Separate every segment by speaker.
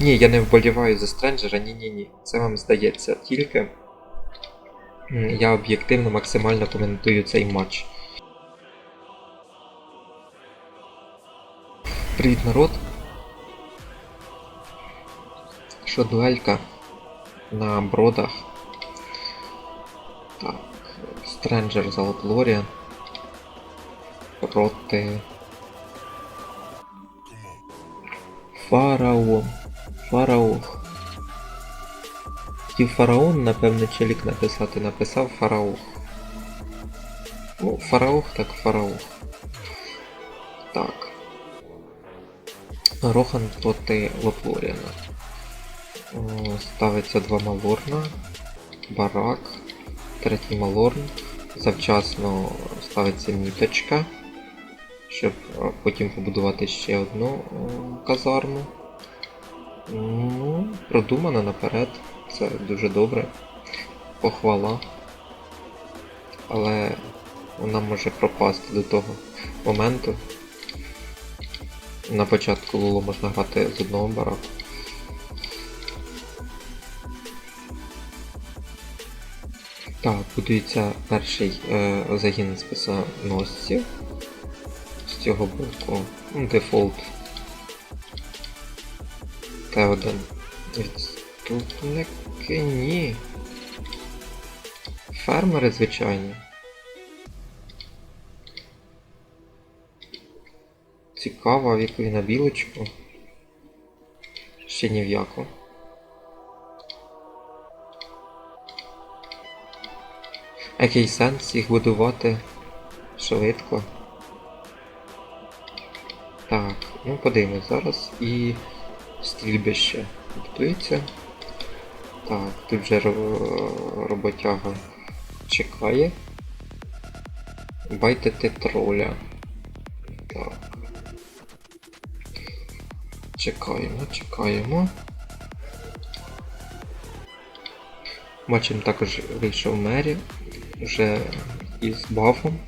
Speaker 1: Ні, я не вболіваю за Стренджера, ні-ні-ні. Це вам здається тільки. Я об'єктивно максимально коментую цей матч. Привіт, народ. Що дуелька на бродах. Так, Стренджер за Outlorian проти Фараон. Фараох. Хотів фараон, напевне, челік написати, написав фараох. Ну, фараох так фараох. Так. Рохан проти Лоплоріана. Ставиться два Малорна. Барак. Третій Малорн. Завчасно ставиться міточка. Щоб потім побудувати ще одну казарму. Ну, продумано наперед. Це дуже добре. Похвала. Але вона може пропасти до того моменту. На початку було можна грати з одного бараку. Так, будується перший е, загін списоносців. З цього боку. Дефолт. Т1. Відступники ні. Фермери звичайні. Цікаво, в яку на білочку. Ще ні в яку. Який сенс їх будувати швидко? Так, ну подивимось зараз і стрільбище будується. Так, тут вже роботяга чекає. Байтити троля. Так. Чекаємо, чекаємо. Бачимо також вийшов Мері вже із бафом.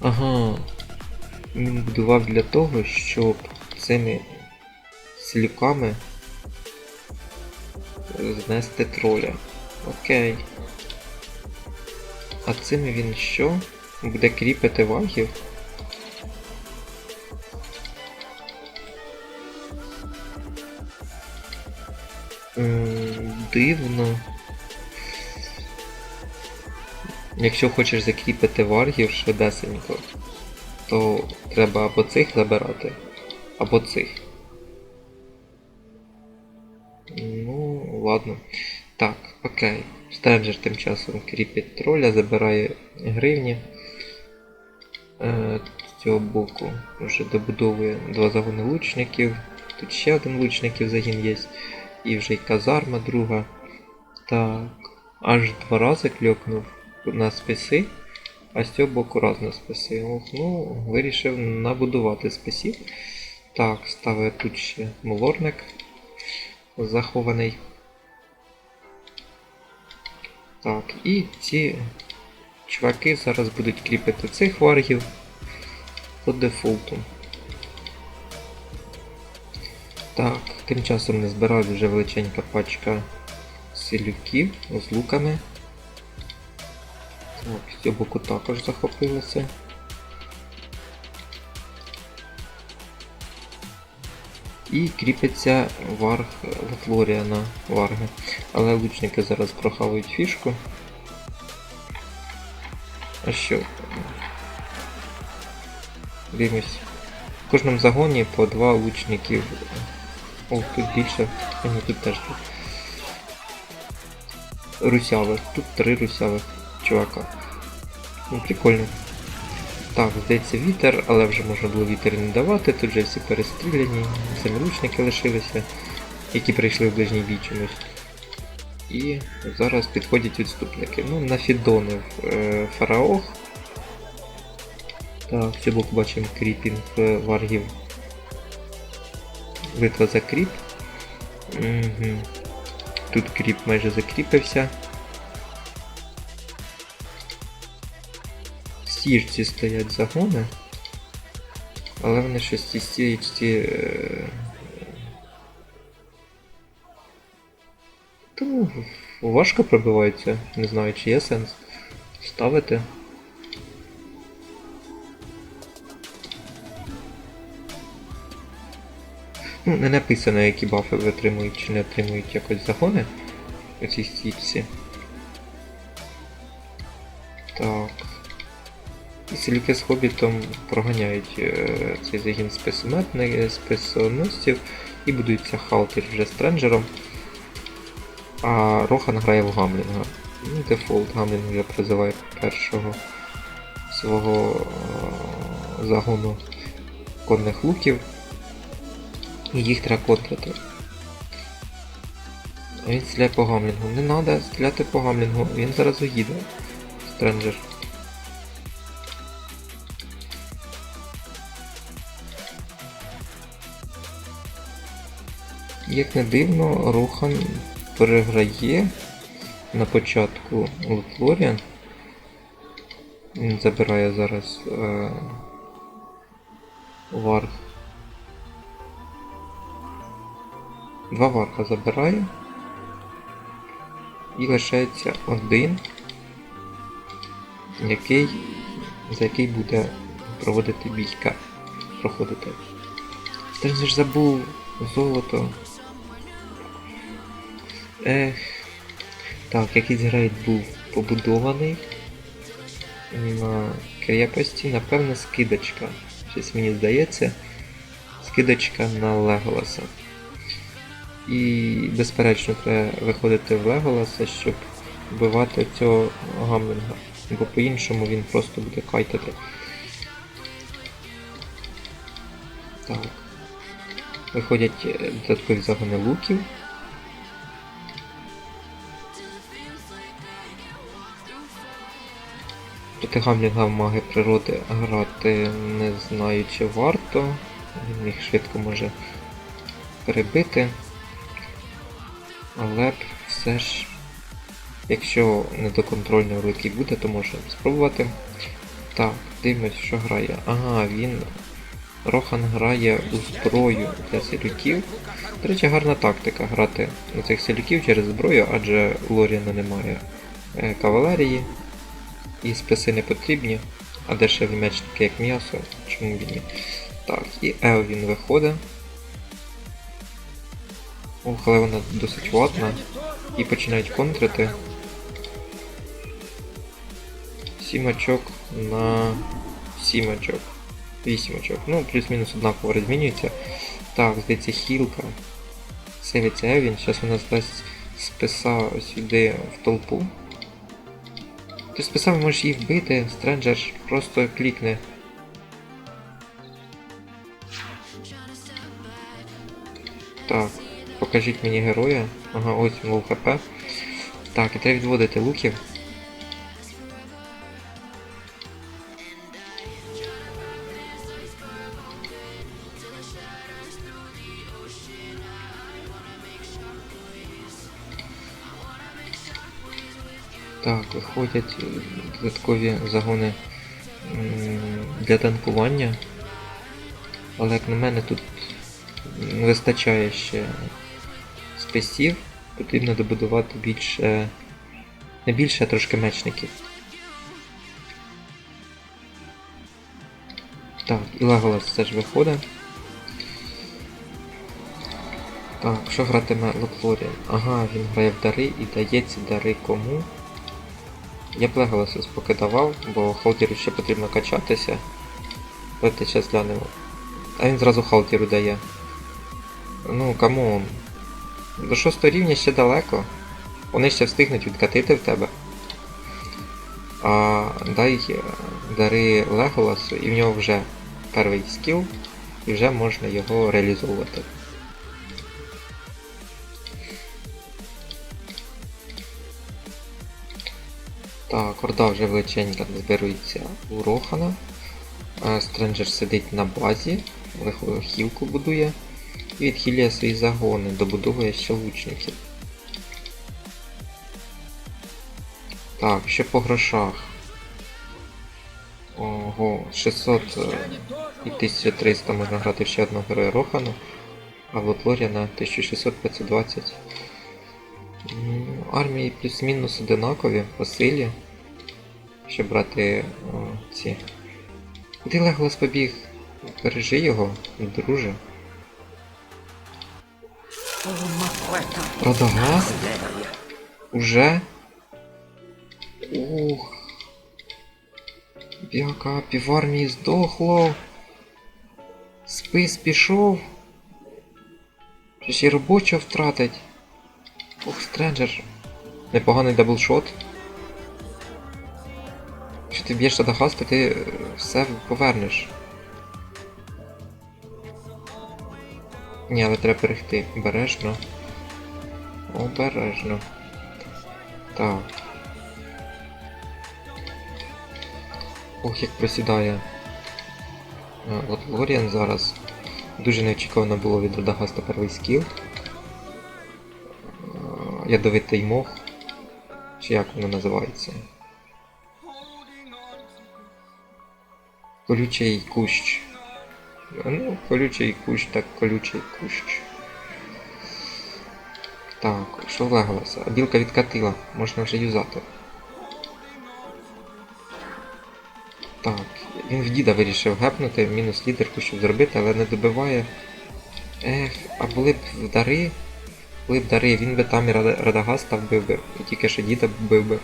Speaker 1: Ага. Він будував для того, щоб цими слюками знести троля. Окей. А цими він що? Буде кріпити вагів? Дивно. Якщо хочеш закріпити варгів швидесенько, то треба або цих забирати, або цих. Ну, ладно. Так, окей. Стренджер тим часом кріпить троля, забирає гривні. Е, з цього боку вже добудовує два загони лучників. Тут ще один лучників загін є. І вже й казарма друга. Так. Аж два рази кльокнув на списи, а з цього боку раз на списи. Ну, вирішив набудувати списів. Так, ставить тут ще молорник захований. Так, і ці чуваки зараз будуть кріпити цих варгів по дефолту. Так, тим часом не збираю вже величенька пачка селюків з луками. Цього боку також захопилося. І кріпиться варг Лефлорія на варги. Але лучники зараз прохавають фішку. А що? Дивимось. В кожному загоні по два лучників. О, тут більше. Ні, тут теж. Русявих. Тут три русявих чувака. Ну, прикольно. Так, здається, вітер, але вже можна було вітер не давати, тут вже всі перестріляні, самі лишилися, які прийшли в ближній бій чомусь. І зараз підходять відступники. Ну, нафідонив е, фараох. Так, в боку бачимо кріпінг варгів. Битва за кріп. Угу. Тут кріп майже закріпився. Стіжці стоять загони. Але вони щось ті стічці. Е... Тому важко пробиваються. Не знаю, чи є сенс ставити. Ну, не написано, які бафи витримують чи не отримують якось загони у цій стічці. Селюки з хобітом проганяють е, цей загін списоносців і будується Халтір вже стренджером. А Рохан грає в Гамлінга. Ну, дефолт Гамлінг я призиваю першого свого е, загону конних луків. І їх треба контрити. Він стріляє по Гамлінгу. Не треба стріляти по Гамлінгу, він зараз уїде. Стренджер. Як не дивно, Рохан переграє на початку Лотлоріан. Він забирає зараз е, Варг. Два варха забирає. І лишається один, який, за який буде проводити бійка. Проходити. Ти ж забув золото. Ех. Так, якийсь грейд був побудований на крепості, напевно, скидочка. Щось мені здається. Скидочка на Леголаса. І безперечно треба виходити в Леголаса, щоб вбивати цього гамлінга. Бо по-іншому він просто буде кайтати. Так. Виходять е, додаткові загони луків. Проти гамлінга в маги природи грати не знаю чи варто. Він їх швидко може перебити. Але все ж, якщо недоконтрольний великий буде, то можна спробувати. Так, дивимось, що грає. Ага, він. Рохан грає у зброю для селюків. До речі, гарна тактика грати на цих селюків через зброю, адже Лоріана немає е, кавалерії. І списи не потрібні, а дешеві мечники як м'ясо, чому б ні. Так, і Елвін виходить. Ох, але вона досить ватна. І починають контрити. Сім очок на 7 очок. 8 очок. Ну, плюс-мінус однаково розмінюється. Так, здається, хілка. Селиться Евін, зараз вона здасть списа сюди в толпу. Ти списав, можеш її вбити, стренджер просто клікне. Так, покажіть мені героя. Ага, ось мов хп. Так, і треба відводити луків. Е, додаткові загони для танкування. Але як на мене тут вистачає ще списів, потрібно добудувати більше. Не більше, а трошки мечників. Так, і Леголас теж виходить. Так, що гратиме Лотлоріан? Ага, він грає в дари і дає ці дари кому? Я б Леголасу поки давав, бо Халдіру ще потрібно качатися. Давайте зараз глянемо. А він зразу Халдіру дає. Ну, камон. До 6 рівня ще далеко. Вони ще встигнуть відкатити в тебе. А дай е, дари Леголасу і в нього вже перший скіл, і вже можна його реалізовувати. Орда вже величенька зберується у Рохана. Е, Стренджер сидить на базі, хілку будує і відхилює свої загони, добудовує ще лучників. Так, ще по грошах. Ого, 600 е, І 1300 можна грати ще одного героя Рохану, а в Лотлорі на 1600-520. Армії плюс-мінус одинакові по силі. Щоб брати о, ці. Куди Леголас побіг? Бережи його, друже. Радагаст? Уже? Ух. Біака півармії здохло. Спис пішов. Ще ще й робочого втратить. Ох, стренджер. Непоганий даблшот. Ти б'єш Радагаста, ти е, все повернеш. Ні, але треба берегти. Обережно. Обережно. Так. Ох, як просідає. Е, От Лоріан зараз. Дуже неочікувано було від Радагаста перший скіл. Е, Ядовитий мох. Чи як воно називається? Колючий кущ. Ну, колючий кущ, так колючий кущ. Так, що в А білка відкатила, можна вже юзати. Так, він в діда вирішив гепнути, мінус лідерку, щоб зробити, але не добиває. Ех, а були б вдари. Були б дари, він би там і Рада- Радагаста вбив би, і тільки що діда вбив би.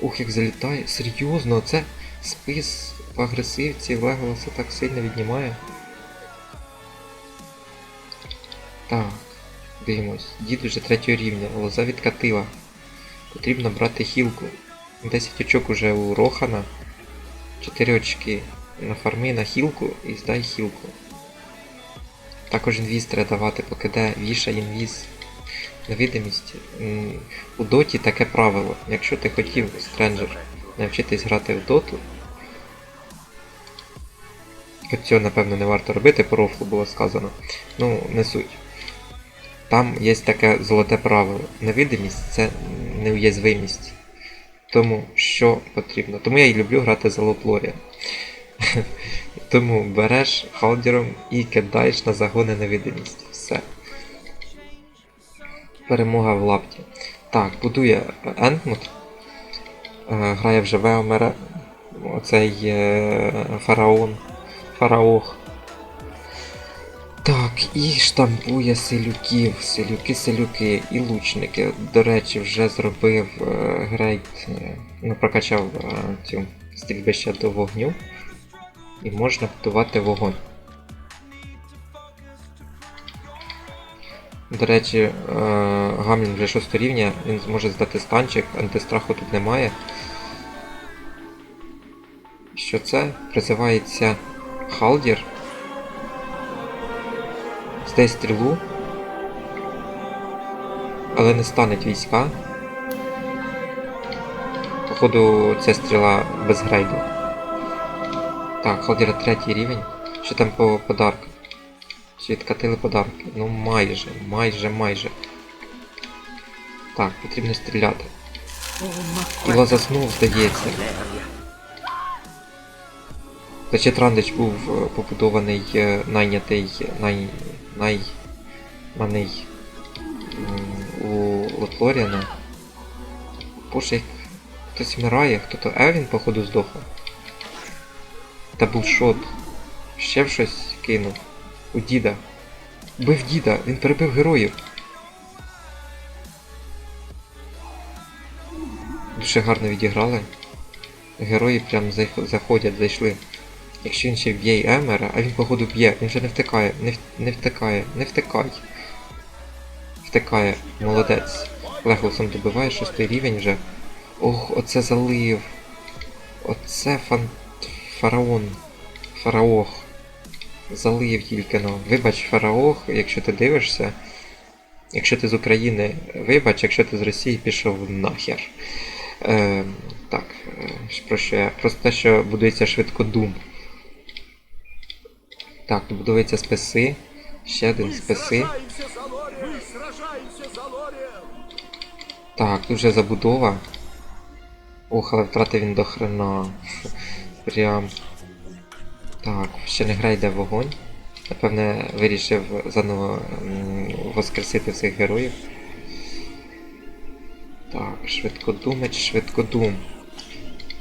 Speaker 1: Ух, як залітає. Серйозно, це спис в агресивці Леголаса так сильно віднімає. Так, дивимось. Дід уже третього рівня, лоза відкатила. Потрібно брати хілку. 10 очок уже у Рохана. 4 очки. На фарми на хілку і здай хілку. Також інвіз треба давати, поки де віша інвіз. Невидимість. У доті таке правило. Якщо ти хотів, стренджер, навчитись грати в доту. Цього, напевно, не варто робити, по рофлу було сказано. Ну, не суть. Там є таке золоте правило. Невидимість це неуязвимість. Тому що потрібно. Тому я і люблю грати за Лотлорія. Тому береш халдером і кидаєш на загони невидимість. Перемога в лапті. Так, будує Ентмут. Е, Грає вже Веомера. Оцей е, фараон. Фараох. Так, і штампує селюків, селюки, селюки і лучники. До речі, вже зробив е, грейт, е, ну, прокачав цю стрільбище до вогню. І можна будувати вогонь. До речі, е, Гамлін вже 6 рівня, він зможе здати станчик, антистраху тут немає. Що це? Призивається Халдір. Здає стрілу. Але не станеть війська. Походу, ця стріла без грейду. Так, Халдіра третій рівень. Що там по подаркам? Чи відкатили подарки? Ну майже, майже, майже. Так, потрібно стріляти. Іло заснув, здається. Значить, Трандич був е, побудований, е, найнятий, най, най, маний у Лотлоріана. Боже, як хтось вмирає, хто-то Евін, походу, здохла. Даблшот. Ще щось кинув. У діда. Бив діда, він перебив героїв. Дуже гарно відіграли. Герої прям заходять, зайшли. Якщо він ще б'є й Емера, а він походу б'є, він вже не втикає, не, в- не втикає, не втикай. Втикає, молодець. Леголосом добиває шостий рівень вже. Ох, оце залив. Оце фан... фараон. Фараох. Залив тільки ну. Вибач, фараох, якщо ти дивишся. Якщо ти з України, вибач, якщо ти з Росії пішов нахер. Е, так, про що я? Просто те, що будується швидко Doom. Так, будується списи. Ще один списи. Так, тут вже забудова. Ох, але втратив він до хрена. Прям. Так, ще не гра йде вогонь. Напевне, вирішив заново воскресити всіх героїв. Так, швидкодумець, швидкодум.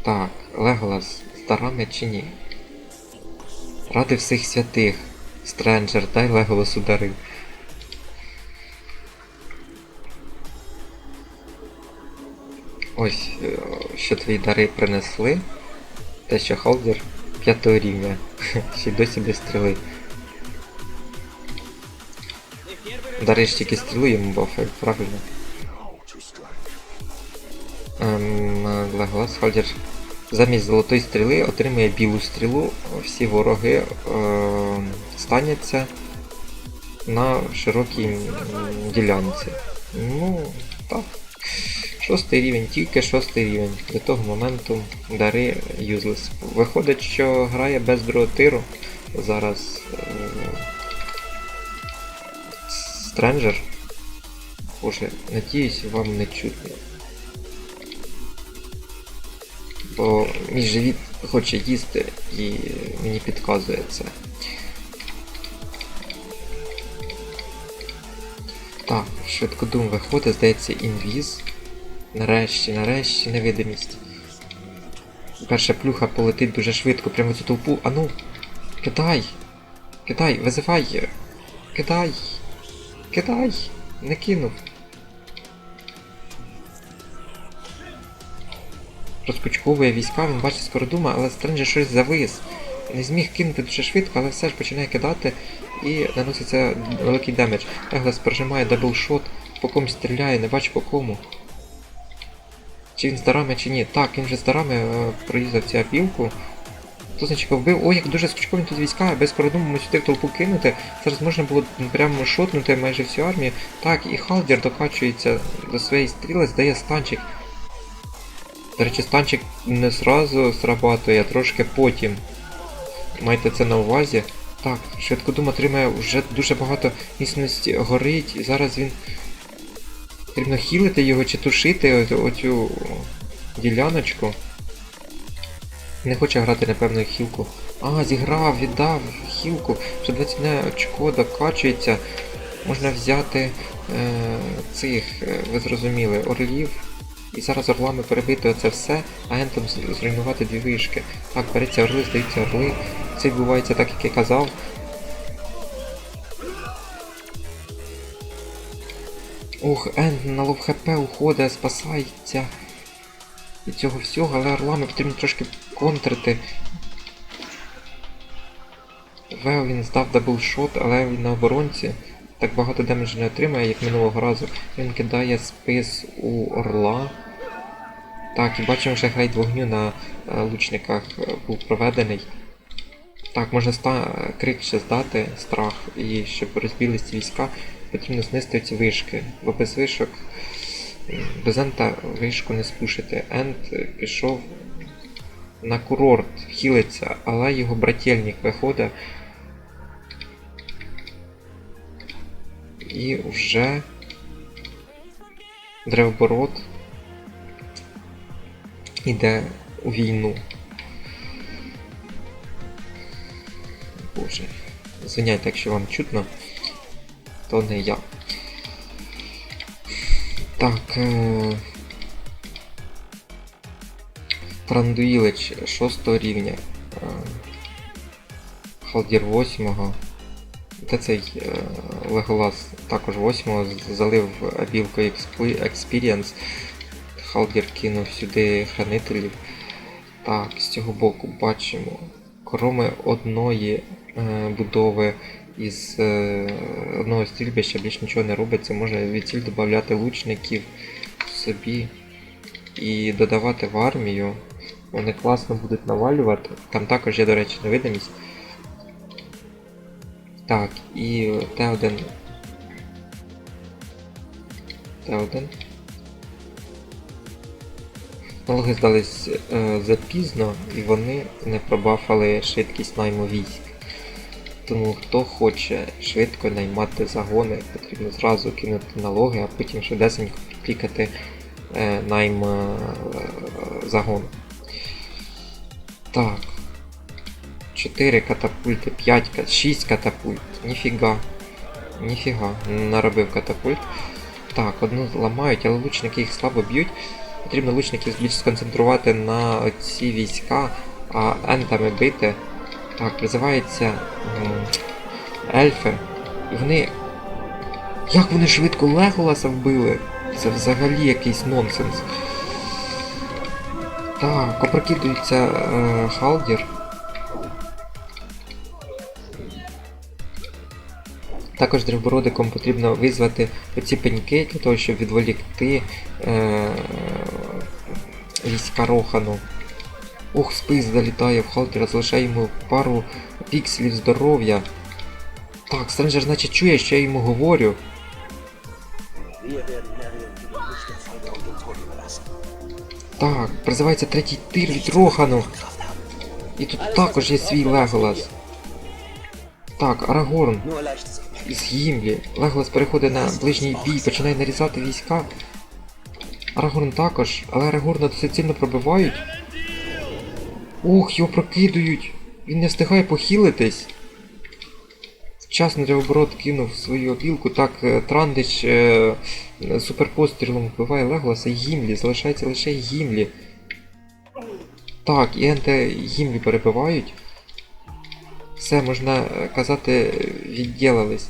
Speaker 1: Так, Леголас, з дарами чи ні? Ради всіх святих. Стренджер, дай Леголасу дари. Ось, е, що твої дари принесли. Те, що Халдер п'ятого рівня. Ще досі без стріли. Дариш тільки стрілу йому бафають, правильно? Ем, е, Леголас Халдер замість золотої стріли отримує білу стрілу. Всі вороги е, станяться на широкій ділянці. Ну, так. Шостий рівень, тільки шостий рівень. До того моменту дари юзлес. Виходить, що грає без другого тиру. Зараз Стренджер. Боже, надіюсь, вам не чутно. Бо мій живіт хоче їсти і мені підказує це. Так, швидкодум виходить, здається, інвіз. Нарешті, нарешті, невидимість. Перша плюха полетить дуже швидко, прямо цю толпу. Ану! Кидай! Кидай, визивай! Кидай! Кидай! Не кинув. Розкучковує війська, він бачить скородума, але Стренджер щось завис. Не зміг кинути дуже швидко, але все ж починає кидати і наноситься великий демедж. Еглес прожимає даблшот, по комусь стріляє, не бачу по кому. Чи він з дарами, чи ні. Так, він вже з дарами е, прорізав цю опілку. Тузничка вбив. Ой, як дуже скучкові тут війська, без передуму сюди в толпу кинути. Зараз можна було прямо шотнути майже всю армію. Так, і Халдір докачується до своєї стріли, здає станчик. До речі, станчик не зразу срабатує, а трошки потім. Майте це на увазі. Так, швидкодум отримає вже дуже багато міцності горить, і зараз він. Потрібно хілити його чи тушити оцю, діляночку. Не хоче грати, напевно, хілку. А, зіграв, віддав хілку. Вже 21 очко докачується. Можна взяти е, цих, е, ви зрозуміли, орлів. І зараз орлами перебити оце все, агентом з- зруйнувати дві вишки. Так, береться орли, здаються орли. Це відбувається так, як я казав. Ух, Енд на лов хп уходить, спасається. І цього всього, але орлами потрібно трошки контрити. Вео він здав даблшот, але він на оборонці. Так багато демеджу не отримає, як минулого разу. Він кидає спис у орла. Так, і бачимо, що грейд вогню на е, лучниках е, був проведений. Так, можна ста... крик ще здати, страх, і щоб розбілись ці війська, потрібно знести ці вишки. Бо без вишок, без ента вишку не спушити. Ент пішов на курорт, хілиться, але його брательник виходить. І вже Древоборот іде у війну. Боже. Звиняйте, якщо вам чутно, то не я. Так. Е... Трандуїлич 6 рівня. Е... Халдір 8. Та цей е... Леголас також 8 залив абілкою Experience. Халдір кинув сюди хранителів. Так, з цього боку бачимо кроме одної е, будови із е, одного стрільбища більш нічого не робиться. Можна від ціль додати лучників собі і додавати в армію. Вони класно будуть навалювати. Там також є, до речі, невидимість. Так, і Т1. Т1. Налоги здались е, запізно і вони не пробафали швидкість найму військ. Тому хто хоче швидко наймати загони, потрібно зразу кинути налоги, а потім швидесенько підклікати е, найм е, загон. Так. 4 катапульти, 5, 6 катапульт. Ніфіга. Ніфіга. Наробив катапульт. Так, одну ламають, але лучники їх слабо б'ють. Потрібно лучників більш сконцентрувати на ці війська, а ентами бити. Так, призиваються м, ельфи. І вони. Як вони швидко Леголаса вбили? Це взагалі якийсь нонсенс. Так, опрокидується е, Халдір. Також древбородиком потрібно визвати оці пеньки для того, щоб відволікти е, війська Рохану. Ух, спис залітає в Халдера, залишає йому пару пікселів здоров'я. Так, Стренджер, значить, чує, що я йому говорю. Так, призивається третій тир від Рохану. І тут також є свій Леголас. Так, Арагорн із Гімлі. Леголас переходить на ближній бій, починає нарізати війська. Арагорн також, але Арагорна досить сильно пробивають. Ух, його прокидують! Він не встигає похилитись. Вчасно Древоборот кинув свою опілку, так е, Трандич е, суперпострілом вбиває Леголаса і Гімлі, залишається лише Гімлі. Так, і Енте Гімлі перебивають. Все, можна е, казати, відділились.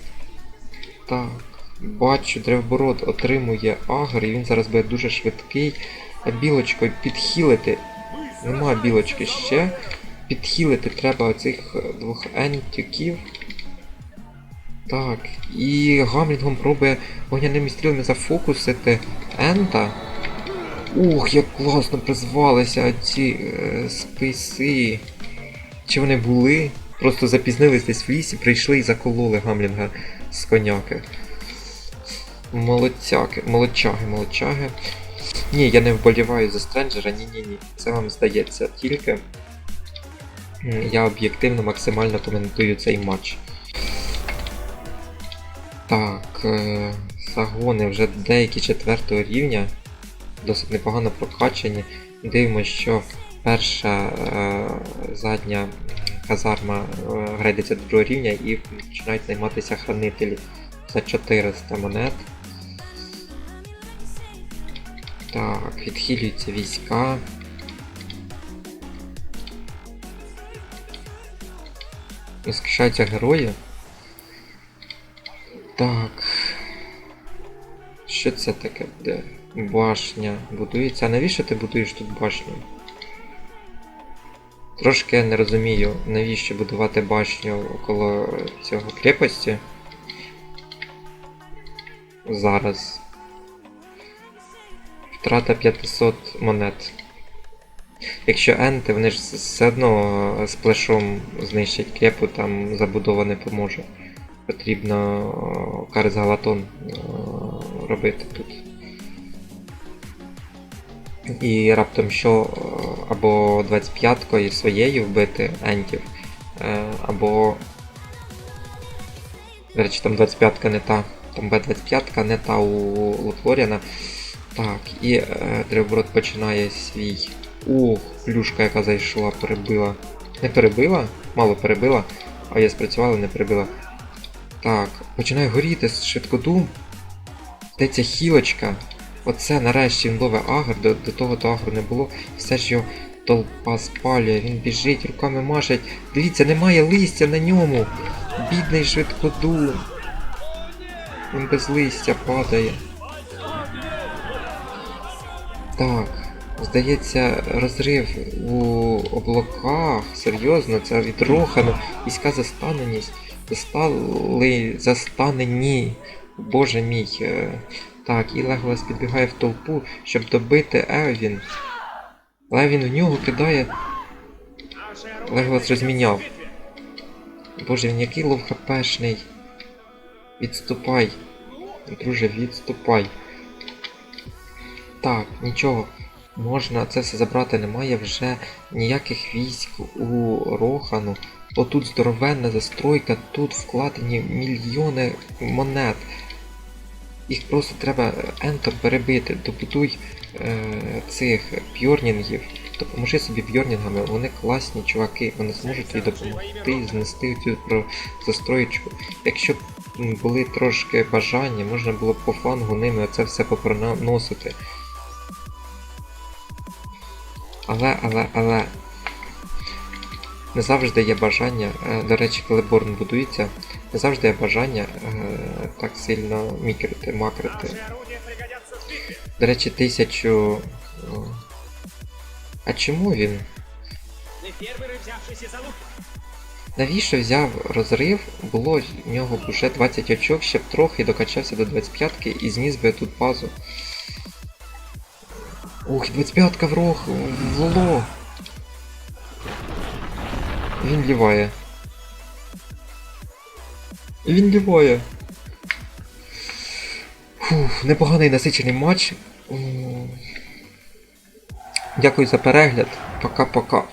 Speaker 1: Так, бачу, Древбород отримує агр, і він зараз буде дуже швидкий. А білочкою підхилити. Нема білочки ще. Підхилити треба оцих е, двох ентюків. Так, і Гамлінгом пробує вогняними стрілами зафокусити Ента. Ух, як класно призвалися ці е, списи. Чи вони були? Просто запізнились десь в лісі, прийшли і закололи Гамлінга з коняки. Молодцяки, молодчаги, молодчаги. Ні, я не вболіваю за Стренджера, ні-ні-ні. Це вам здається тільки. Я об'єктивно максимально коментую цей матч. Так, е, загони вже деякі четвертого рівня, досить непогано прокачані. Дивимося, що перша е, задня казарма е, грейдиться до другого рівня і починають найматися хранителі за 400 монет. Так, відхилюються війська. Воскрешаються герої. Так. Що це таке буде? Башня. Будується. А навіщо ти будуєш тут башню? Трошки не розумію, навіщо будувати башню около цього крепості. Зараз. Втрата 500 монет. Якщо енти, вони ж все одно з плешом знищать крепу, там забудова не поможе. Потрібно о, Карс Галатон робити тут. І раптом що або 25-кою своєю вбити ентів, е, або. До речі, там 25-ка не та. Там Б25 не та у Лутворіна. Так, і е, Древброд починає свій. Ух, плюшка, яка зайшла, перебила. Не перебила? Мало перебила, а я спрацювала, не перебила. Так, починає горіти швидкодум. Здається, хілочка. Оце нарешті він ловить агр, до, до того то агру не було. Все ж його толпа спалює, він біжить, руками машить. Дивіться, немає листя на ньому. Бідний швидкодум. Він без листя падає. Так, здається, розрив у облаках. Серйозно, це від Війська застаненість. Застали застанені. Боже мій. е, Так, і Леголас підбігає в толпу, щоб добити Евін. Левін в нього кидає. Леголас розміняв. Боже, він який лов хпшний. Відступай. Друже, відступай. Так, нічого. Можна це все забрати, немає вже ніяких військ у Рохану. Отут здоровенна застройка, тут вкладені мільйони монет. Їх просто треба ентом перебити. Добудуй е, цих бьорнінгів. Допоможи собі бьорнінгами, вони класні чуваки, вони зможуть тобі допомогти знести цю про застроєчку. Якщо б були трошки бажання, можна було б по флангу ними це все попроносити. Але, але, але. Не завжди є бажання, е, до речі, коли Борн будується, не завжди є бажання е, так сильно мікрити, макрити. До речі, тисячу. А чому він? Навіщо взяв розрив? Було в нього вже 20 очок, ще б трохи докачався до 25-ки і зніс би тут базу. Ух, 25-ка в рог, в лоло. Він ліває. Він ліває. Фух, непоганий насичений матч. Дякую за перегляд. Пока-пока.